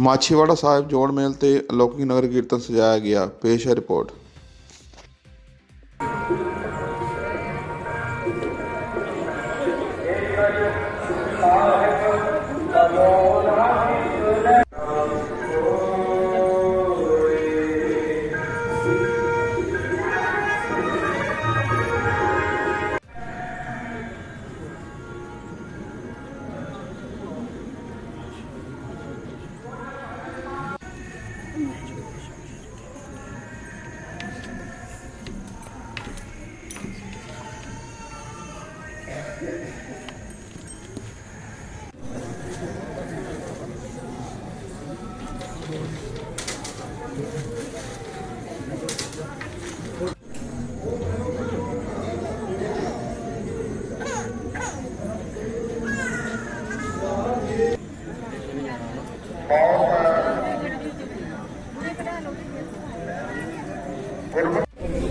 ਮਾਛੀਵਾੜਾ ਸਾਹਿਬ ਜੋੜ ਮੇਲ ਤੇ ਅਲੌਕਿਕ ਨਗਰ ਕੀਰਤਨ ਸਜਾਇਆ ਗਿਆ। ਪੇਸ਼ ਹੈ ਰਿਪੋਰਟ।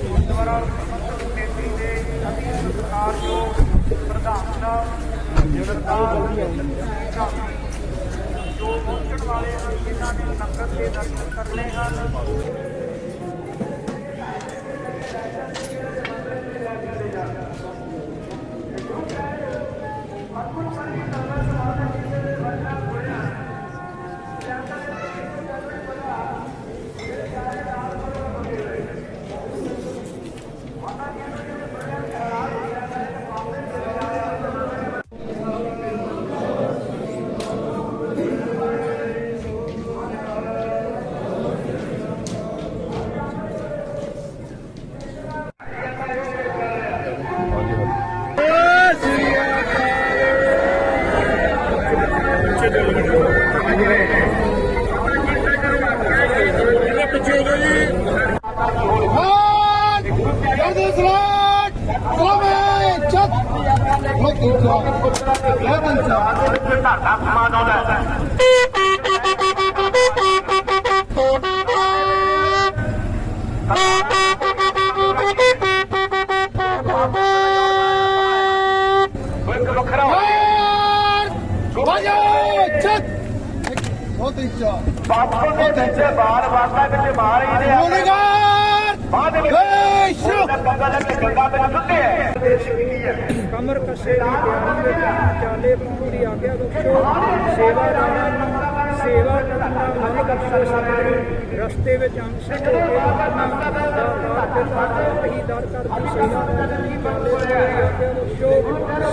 ਗੁਰਦੁਆਰਾ ਕਮੇਟੀ ਦੇ ਅਤੀ ਸਤਿਕਾਰਯੋਗ ਪ੍ਰਧਾਨ ਸਾਹਿਬ ਜਗਤਾਰ ਜੋ ਪਹੁੰਚਣ ਵਾਲੇ ਹਨ ਜਿਨ੍ਹਾਂ ਨੇ ਲੰਗਰ ਦੇ ਦਰਸ਼ਨ ਕਰਨੇ ਹਨ ਇੱਕ ਵੱਖਰਾ ਬਾਪੂ ਦੇ ਵਿੱਚ ਬਾਰ ਵਾਸਾ ਵਿੱਚ ਮਾਰ ਹੀ ਦੇ ਬਾਅਦ ਵਿੱਚ ਗੰਗਾ ਲੱਗ ਕੇ ਗੰਗਾ ਵਿੱਚ ਸੁੱਤੇ ਹੈ ਦੇਸ਼ ਕੀ ਹੈ ਅਮਰ ਕਸੇ ਦੀ ਬਿਆਨ ਵਿੱਚ ਚਾਲੇ ਪੂਰੀ ਆਗਿਆ ਬਖਸ਼ੋ। ਸੇਵਾ ਦਾਣਾ, ਸੇਵਾ ਕਰਨ, ਮਨ ਬਖਸ਼ੋ ਸਾਰੇ ਰਸਤੇ ਵਿੱਚ ਅੰਸ਼ਕ ਹੋ ਕੇ ਵਰਤਣਾ ਦਾਤਾਰ ਦੇ ਦਾਤਾ ਵਹੀ ਦਰ ਕਰਦੀ ਸੇਵਾ ਦੀ ਬਾਲੇ ਪੂਰੀ ਆਗਿਆ ਬਖਸ਼ੋ।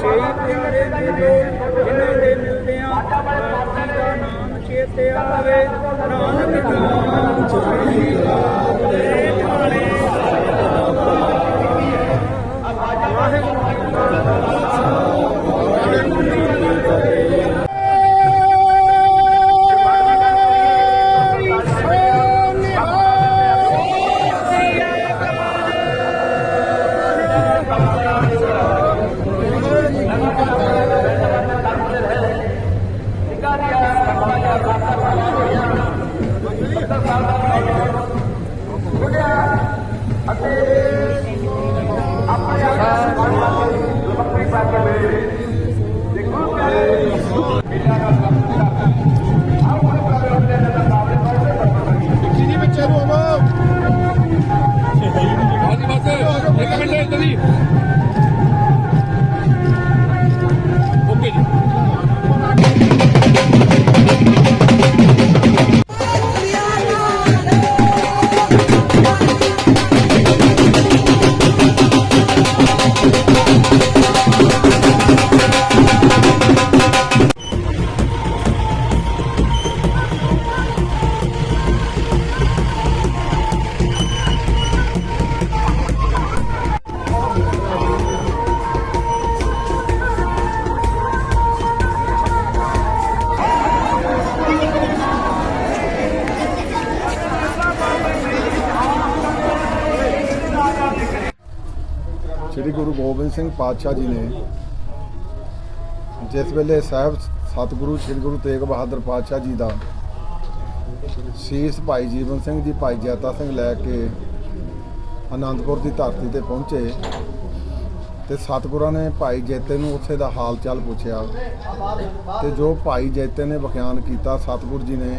ਸਹੀ ਪਿਆਰੇ ਦੇ ਜੋ ਜਿਨ੍ਹਾਂ ਦੇ ਮਿਲਦੇ ਆ ਆਪ ਦਾ ਨਾਮ ਚੇਤੇ ਆਵੇ ਨਾਨਕ ਨਾਮ ਚੜ੍ਹਦੀ ਰਾਤ ਦੇ ਭਾਣੇ ਸ੍ਰੀ ਗੋਬਿੰਦ ਸਿੰਘ ਪਾਤਸ਼ਾਹ ਜੀ ਨੇ ਜਿਸ ਵੇਲੇ ਸਾਹਿਬ ਸਤਿਗੁਰੂ ਸ੍ਰੀ ਗੁਰੂ ਤੇਗ ਬਹਾਦਰ ਪਾਤਸ਼ਾਹ ਜੀ ਦਾ ਸੀਸ ਭਾਈ ਜੀਵਨ ਸਿੰਘ ਜੀ, ਭਾਈ ਜੈਤਾ ਸਿੰਘ ਲੈ ਕੇ ਆਨੰਦਪੁਰ ਦੀ ਧਰਤੀ ਤੇ ਪਹੁੰਚੇ ਤੇ ਸਤਿਗੁਰਾਂ ਨੇ ਭਾਈ ਜੈਤੇ ਨੂੰ ਉੱਥੇ ਦਾ ਹਾਲ ਚਾਲ ਪੁੱਛਿਆ ਤੇ ਜੋ ਭਾਈ ਜੈਤੇ ਨੇ ਵਿਖਿਆਨ ਕੀਤਾ, ਸਤਿਗੁਰ ਜੀ ਨੇ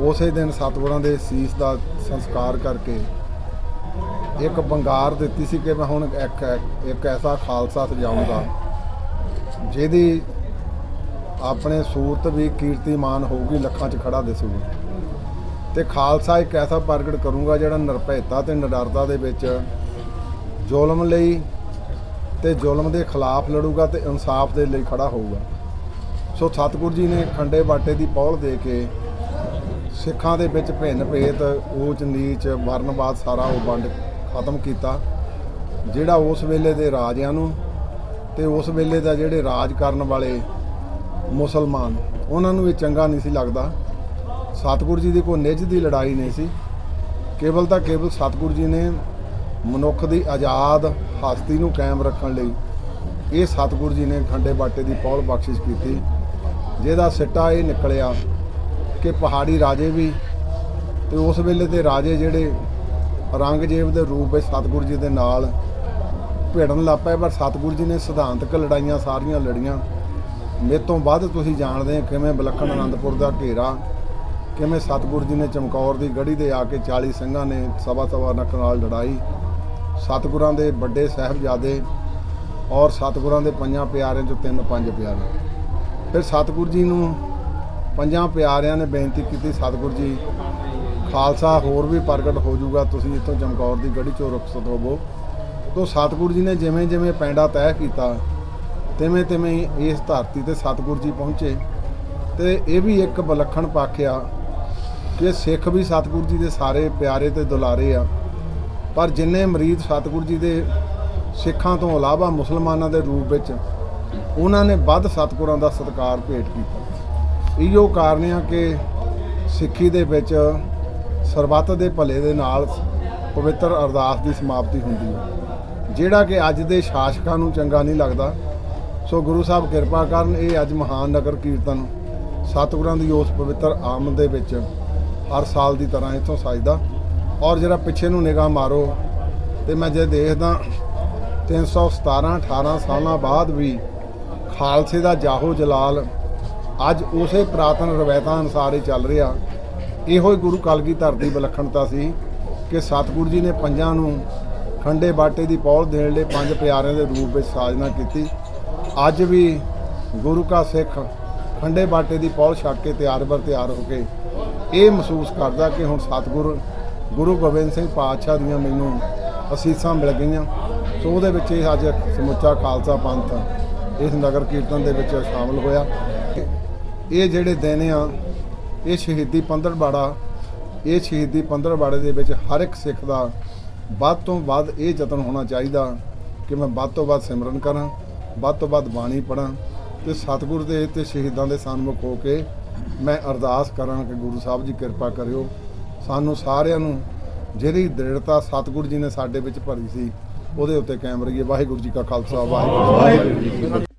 ਉਸੇ ਦਿਨ ਸਤਿਗੁਰਾਂ ਦੇ ਸੀਸ ਦਾ ਸੰਸਕਾਰ ਕਰਕੇ ਇੱਕ ਬੰਗਾਰ ਦਿੱਤੀ ਸੀ ਕਿ ਮੈਂ ਹੁਣ ਇੱਕ ਇੱਕ ਐਸਾ ਖਾਲਸਾ ਸਜਾਊਂਗਾ, ਜਿਹਦੀ ਆਪਣੇ ਸੂਰਤ ਵੀ ਕੀਰਤੀਮਾਨ ਹੋਊਗੀ, ਲੱਖਾਂ 'ਚ ਖੜਾ ਦਿਸੂਗੀ। ਤੇ ਖਾਲਸਾ ਇੱਕ ਐਸਾ ਪ੍ਰਗਟ ਕਰੂੰਗਾ ਜਿਹੜਾ ਨਿਰਭੈਤਾ ਤੇ ਨਿਡਰਤਾ ਦੇ ਵਿੱਚ ਜ਼ੁਲਮ ਲਈ ਤੇ ਜ਼ੁਲਮ ਦੇ ਖਿਲਾਫ ਲੜੂਗਾ ਤੇ ਇਨਸਾਫ ਦੇ ਲਈ ਖੜਾ ਹੋਊਗਾ। ਸੋ ਸਤਿਗੁਰ ਜੀ ਨੇ ਖੰਡੇ ਬਾਟੇ ਦੀ ਪੌਲ ਦੇ ਕੇ ਸਿੱਖਾਂ ਦੇ ਵਿੱਚ ਭਿੰਨ ਭੇਤ ਊਚ ਨੀਚ ਵਰਨਵਾਦ ਸਾਰਾ ਉਹ ਵੰਡ ਖਤਮ ਕੀਤਾ, ਜਿਹੜਾ ਉਸ ਵੇਲੇ ਦੇ ਰਾਜਿਆਂ ਨੂੰ ਤੇ ਉਸ ਵੇਲੇ ਦਾ ਜਿਹੜੇ ਰਾਜ ਕਰਨ ਵਾਲੇ ਮੁਸਲਮਾਨ, ਉਹਨਾਂ ਨੂੰ ਇਹ ਚੰਗਾ ਨਹੀਂ ਸੀ ਲੱਗਦਾ। ਸਤਿਗੁਰੂ ਜੀ ਦੀ ਕੋਈ ਨਿੱਜ ਦੀ ਲੜਾਈ ਨਹੀਂ ਸੀ। ਕੇਵਲ ਤਾਂ ਕੇਵਲ ਸਤਿਗੁਰੂ ਜੀ ਨੇ ਮਨੁੱਖ ਦੀ ਆਜ਼ਾਦ ਹਸਤੀ ਨੂੰ ਕਾਇਮ ਰੱਖਣ ਲਈ ਇਹ ਸਤਿਗੁਰੂ ਜੀ ਨੇ ਖੰਡੇ ਬਾਟੇ ਦੀ ਪੌਲ ਬਖਸ਼ਿਸ਼ ਕੀਤੀ, ਜਿਹਦਾ ਸਿੱਟਾ ਇਹ ਨਿਕਲਿਆ ਕਿ ਪਹਾੜੀ ਰਾਜੇ ਵੀ ਤੇ ਉਸ ਵੇਲੇ ਦੇ ਰਾਜੇ ਜਿਹੜੇ ਔਰੰਗਜ਼ੇਬ ਦੇ ਰੂਪ ਵਿੱਚ ਸਤਿਗੁਰੂ ਜੀ ਦੇ ਨਾਲ ਭਿੜਨ ਲੱਗ ਪਏ, ਪਰ ਸਤਿਗੁਰੂ ਜੀ ਨੇ ਸਿਧਾਂਤਕ ਲੜਾਈਆਂ ਸਾਰੀਆਂ ਲੜੀਆਂ। ਮੇਰੇ ਤੋਂ ਵੱਧ ਤੁਸੀਂ ਜਾਣਦੇ ਹੋ ਕਿਵੇਂ ਵਿਲੱਖਣ ਅਨੰਦਪੁਰ ਦਾ ਘੇਰਾ, ਕਿਵੇਂ ਸਤਿਗੁਰੂ ਜੀ ਨੇ ਚਮਕੌਰ ਦੀ ਗੜੀ ਦੇ ਆ ਕੇ 40 ਸਿੰਘਾਂ ਨੇ ਸਵਾ ਸਵਾ ਨੱਕ ਨਾਲ ਲੜਾਈ। ਸਤਿਗੁਰਾਂ ਦੇ ਵੱਡੇ ਸਾਹਿਬਜ਼ਾਦੇ ਔਰ ਸਤਿਗੁਰਾਂ ਦੇ ਪੰਜਾਂ ਪਿਆਰਿਆਂ ਚੋਂ ਤਿੰਨ ਪੰਜ ਪਿਆਰੇ। ਫਿਰ ਸਤਿਗੁਰੂ ਜੀ ਨੂੰ ਪੰਜਾਂ ਪਿਆਰਿਆਂ ਨੇ ਬੇਨਤੀ ਕੀਤੀ, ਸਤਿਗੁਰੂ ਜੀ ਖਾਲਸਾ ਹੋਰ ਵੀ ਪ੍ਰਗਟ ਹੋ ਜਾਊਗਾ, ਤੁਸੀਂ ਇੱਥੋਂ ਚਮਕੌਰ ਦੀ ਗੜੀ ਚੋਂ ਰੁਖਸਤ ਹੋਵੋ ਤੋਂ ਸਤਿਗੁਰੂ ਜੀ ਨੇ ਜਿਵੇਂ ਜਿਵੇਂ ਪੈਂਡਾ ਤੈਅ ਕੀਤਾ, ਤਿਵੇਂ ਤਿਵੇਂ ਇਸ ਧਰਤੀ ਤੇ ਸਤਿਗੁਰੂ ਜੀ ਪਹੁੰਚੇ। ਤੇ ਇਹ ਵੀ ਇੱਕ ਵਿਲੱਖਣ ਪੱਖ ਆ ਕਿ ਸਿੱਖ ਵੀ ਸਤਿਗੁਰੂ ਜੀ ਦੇ ਸਾਰੇ ਪਿਆਰੇ ਤੇ ਦੁਲਾਰੇ ਆ। ਪਰ ਜਿੰਨੇ ਮਰੀਦ ਸਤਿਗੁਰੂ ਜੀ ਦੇ ਸਿੱਖਾਂ ਤੋਂ ਇਲਾਵਾ ਮੁਸਲਮਾਨਾਂ ਦੇ ਰੂਪ ਵਿੱਚ, ਉਹਨਾਂ ਨੇ ਵੱਧ ਸਤਿਗੁਰਾਂ ਦਾ ਸਤਿਕਾਰ ਭੇਟ ਕੀਤਾ। ਇਹੋ ਕਾਰਨ ਆ ਕਿ ਸਿੱਖੀ ਦੇ ਵਿੱਚ ਸਰਬੱਤ ਦੇ ਭਲੇ ਦੇ ਨਾਲ ਪਵਿੱਤਰ ਅਰਦਾਸ ਦੀ ਸਮਾਪਤੀ ਹੁੰਦੀ ਹੈ। ਜਿਹੜਾ ਕਿ ਅੱਜ ਦੇ ਸ਼ਾਸਕਾਂ ਨੂੰ ਚੰਗਾ ਨਹੀਂ ਲੱਗਦਾ, ਸੋ ਗੁਰੂ ਸਾਹਿਬ ਕਿਰਪਾ ਕਰਨ ਇਹ ਅੱਜ ਮਹਾਨ ਨਗਰ ਕੀਰਤਨ ਸਤਿਗੁਰਾਂ ਦੀ ਉਸ ਪਵਿੱਤਰ ਆਮਦ ਦੇ ਵਿੱਚ ਹਰ ਸਾਲ ਦੀ ਤਰ੍ਹਾਂ ਇੱਥੋਂ ਸਜਦਾ। ਔਰ ਜਿਹੜਾ ਪਿੱਛੇ ਨੂੰ ਨਿਗਾਹ ਮਾਰੋ ਤੇ ਮੈਂ ਜੇ ਦੇਖਦਾ 317 18 ਸਾਲਾਂ ਬਾਅਦ ਵੀ ਖਾਲਸੇ ਦਾ ਜਾਹੋ ਜਲਾਲ ਅੱਜ ਉਸੇ ਪ੍ਰਾਤਨ ਰਵਾਇਤਾਂ ਅਨੁਸਾਰ ਹੀ ਚੱਲ ਰਿਹਾ ਇਹੋ ਹੀ ਗੁਰੂ ਕਲਗੀਧਰ ਦੀ ਵਿਲੱਖਣਤਾ ਸੀ ਕਿ ਸਤਿਗੁਰੂ ਜੀ ਨੇ ਪੰਜਾਂ ਨੂੰ ਖੰਡੇ ਬਾਟੇ ਦੀ ਪੌਲ ਦੇਣ ਲਈ ਪੰਜ ਪਿਆਰਿਆਂ ਦੇ ਰੂਪ ਵਿੱਚ ਸਾਜਨਾ ਕੀਤੀ। ਅੱਜ ਵੀ ਗੁਰੂ ਕਾ ਸਿੱਖ ਖੰਡੇ ਬਾਟੇ ਦੀ ਪੌਲ ਛੱਕ ਕੇ ਤਿਆਰ ਬਰ ਤਿਆਰ ਹੋ ਕੇ ਇਹ ਮਹਿਸੂਸ ਕਰਦਾ ਕਿ ਹੁਣ ਸਤਿਗੁਰ, ਗੁਰੂ ਗੋਬਿੰਦ ਸਿੰਘ ਪਾਤਸ਼ਾਹ ਦੀਆਂ ਮੈਨੂੰ ਅਸੀਸਾਂ ਮਿਲ ਗਈਆਂ। ਸੋ ਉਹਦੇ ਵਿੱਚ ਇਹ ਅੱਜ ਸਮੁੱਚਾ ਖਾਲਸਾ ਪੰਥ ਇਸ ਨਗਰ ਕੀਰਤਨ ਦੇ ਵਿੱਚ ਸ਼ਾਮਲ ਹੋਇਆ। ਇਹ ਜਿਹੜੇ ਦਿਨ ਆ ਇਹ ਸ਼ਹੀਦੀ ਪੰਦਰਬਾੜਾ ਇਹ ਸ਼ਹੀਦੀ ਪੰਦਰਬਾੜੇ ਦੇ ਵਿੱਚ ਹਰ ਇੱਕ ਸਿੱਖ ਦਾ ਵੱਧ ਤੋਂ ਵੱਧ ਇਹ ਯਤਨ ਹੋਣਾ ਚਾਹੀਦਾ ਕਿ ਮੈਂ ਵੱਧ ਤੋਂ ਵੱਧ ਸਿਮਰਨ ਕਰਾਂ, ਵੱਧ ਤੋਂ ਵੱਧ ਬਾਣੀ ਪੜਾਂ ਤੇ ਸਤਿਗੁਰ ਦੇ ਤੇ ਸ਼ਹੀਦਾਂ ਦੇ ਸਨਮੁਖ ਹੋ ਕੇ ਮੈਂ ਅਰਦਾਸ ਕਰਾਂ ਕਿ ਗੁਰੂ ਸਾਹਿਬ ਜੀ ਕਿਰਪਾ ਕਰਿਓ। ਸਾਨੂੰ ਸਾਰਿਆਂ ਨੂੰ ਜਿਹੜੀ ਦ੍ਰਿੜਤਾ ਸਤਿਗੁਰੂ ਜੀ ਨੇ ਸਾਡੇ ਵਿੱਚ ਭਰੀ ਸੀ, ਉਹਦੇ ਉੱਤੇ ਕਾਇਮ ਰਹੀਏ। ਵਾਹਿਗੁਰੂ ਜੀ ਕਾ ਖਾਲਸਾ, ਵਾਹਿਗੁਰੂ ਜੀ ਕੀ ਫਤਿਹ।